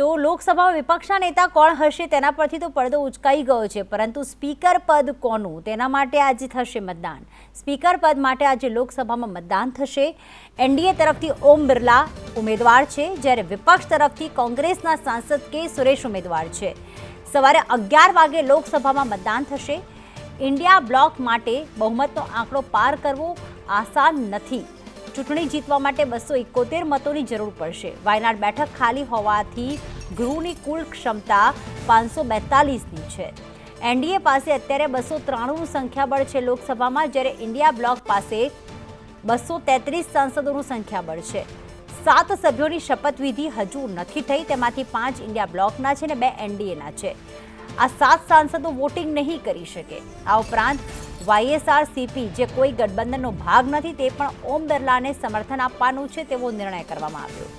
તો લોકસભામાં વિપક્ષના નેતા કોણ હશે તેના પરથી તો પડદો ઉચકાઈ ગયો છે. પરંતુ સ્પીકર પદ કોનું? તેના માટે આજે થશે મતદાન. સ્પીકર પદ માટે આજે લોકસભામાં મતદાન થશે. એનડીએ તરફથી ઓમ બિરલા ઉમેદવાર છે. જ્યારે વિપક્ષ તરફથી કોંગ્રેસના સાંસદ કે સુરેશ ઉમેદવાર છે. સવારે અગિયાર વાગે લોકસભામાં મતદાન થશે. ઇન્ડિયા બ્લોક માટે બહુમતનો આંકડો પાર કરવો આસાન નથી. ચૂંટણી જીતવા માટે બસો એકોતેર મતોની જરૂર પડશે. વાયનાડ બેઠક ખાલી હોવાથી ગૃહની કુલ ક્ષમતા પાંચસો બેતાલીસની છે. એનડીએ પાસે અત્યારે બસો ત્રાણુંનું સંખ્યાબળ છે લોકસભામાં, જ્યારે ઇન્ડિયા બ્લોક પાસે બસો તેત્રીસ સાંસદોનું સંખ્યાબળ છે. સાત સભ્યોની શપથવિધિ હજુ નથી થઈ, તેમાંથી પાંચ ઇન્ડિયા બ્લોકના છે ને બે એનડીએના છે. આ સાત સાંસદો વોટિંગ નહીં કરી શકે. આ ઉપરાંત વાયએસઆર સીપી જે કોઈ ગઠબંધનનો ભાગ નથી, તે પણ ઓમ બિરલાને સમર્થન આપવાનું છે તેવો નિર્ણય કરવામાં આવ્યો.